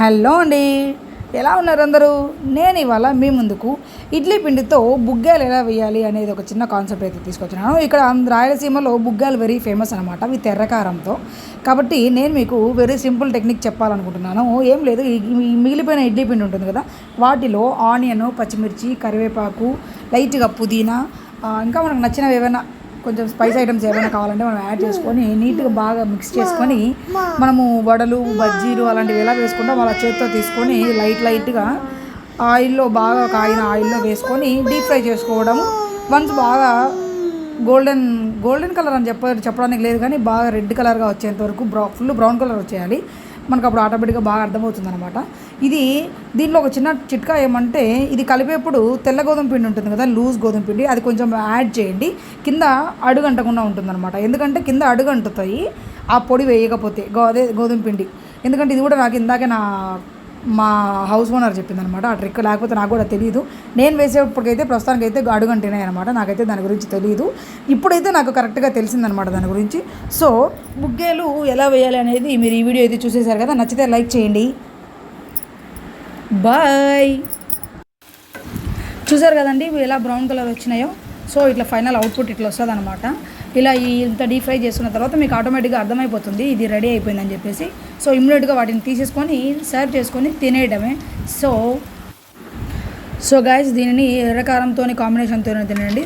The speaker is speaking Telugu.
హలో అండి. ఎలా ఉన్నారు అందరూ? నేను ఇవాళ మీ ముందుకు ఇడ్లీ పిండితో బుగ్గాలు ఎలా వేయాలి అనేది ఒక చిన్న కాన్సెప్ట్ అయితే తీసుకొచ్చినాను ఇక్కడ రాయలసీమలో బుగ్గాలు వెరీ ఫేమస్ అనమాట అవి తెర్రకారంతో కాబట్టి నేను మీకు వెరీ సింపుల్ టెక్నిక్ చెప్పాలనుకుంటున్నాను. ఏం లేదు మిగిలిపోయిన ఇడ్లీ పిండి ఉంటుంది కదా వాటిలో ఆనియన్ పచ్చిమిర్చి కరివేపాకు లైట్గా పుదీనా ఇంకా మనకు నచ్చినవి ఏమైనా కొంచెం స్పైస్ ఐటమ్స్ ఏమైనా కావాలంటే మనం యాడ్ చేసుకొని నీట్గా బాగా మిక్స్ చేసుకొని మనము వడలు బజ్జీలు అలాంటివి ఎలా వేసుకుంటాం వాళ్ళ చేతితో తీసుకొని లైట్ లైట్గా ఆయిల్లో బాగా కాగిన ఆయిల్లో వేసుకొని డీప్ ఫ్రై చేసుకోవడం వన్స్ బాగా గోల్డెన్ గోల్డెన్ కలర్ అని చెప్ప చెప్పడానికి లేదు కానీ బాగా రెడ్ కలర్గా వచ్చేంత వరకు బ్రౌ ఫుల్ బ్రౌన్ కలర్ వచ్చేయాలి. మనకు అప్పుడు ఆటోమేటిక్గా బాగా అర్థమవుతుంది అనమాట ఇది దీనిలో ఒక చిన్న చిట్కా ఏమంటే ఇది కలిపేప్పుడు తెల్ల గోధుమ పిండి ఉంటుంది కదా లూజ్ గోధుమ పిండి అది కొంచెం యాడ్ చేయండి. కింద అడుగంటకుండా ఉంటుంది అనమాట ఎందుకంటే కింద అడుగంటుతాయి ఆ పొడి వేయకపోతే గో అదే గోధుమ పిండి. ఎందుకంటే ఇది కూడా నాకు ఇందాకే నా మా హౌస్ ఓనర్ చెప్పింది అనమాట ఆ ట్రిక్ లేకపోతే నాకు కూడా తెలియదు నేను వేసేప్పటికైతే ప్రస్తుతానికి అయితే అడుగంటినాయి అనమాట నాకైతే దాని గురించి తెలియదు ఇప్పుడైతే నాకు కరెక్ట్గా తెలిసిందనమాట దాని గురించి. సో బుగ్గేలు ఎలా వేయాలి అనేది మీరు ఈ వీడియో అయితే చూసేశారు కదా నచ్చితే లైక్ చేయండి. బాయ్. చూసారు కదండి ఇవి ఎలా బ్రౌన్ కలర్ వచ్చినాయో. సో ఇట్లా ఫైనల్ అవుట్పుట్ ఇట్లా వస్తుంది అనమాట ఇలా ఈ ఇంత డీప్ ఫ్రై చేసుకున్న తర్వాత మీకు ఆటోమేటిక్గా అర్థమైపోతుంది ఇది రెడీ అయిపోయిందని చెప్పేసి. సో ఇమ్మీడియట్గా వాటిని తీసేసుకొని సర్వ్ చేసుకొని తినేయడమే. సో సో గాయస్ దీనిని ఎర్రకారంతో కాంబినేషన్తో తినండి.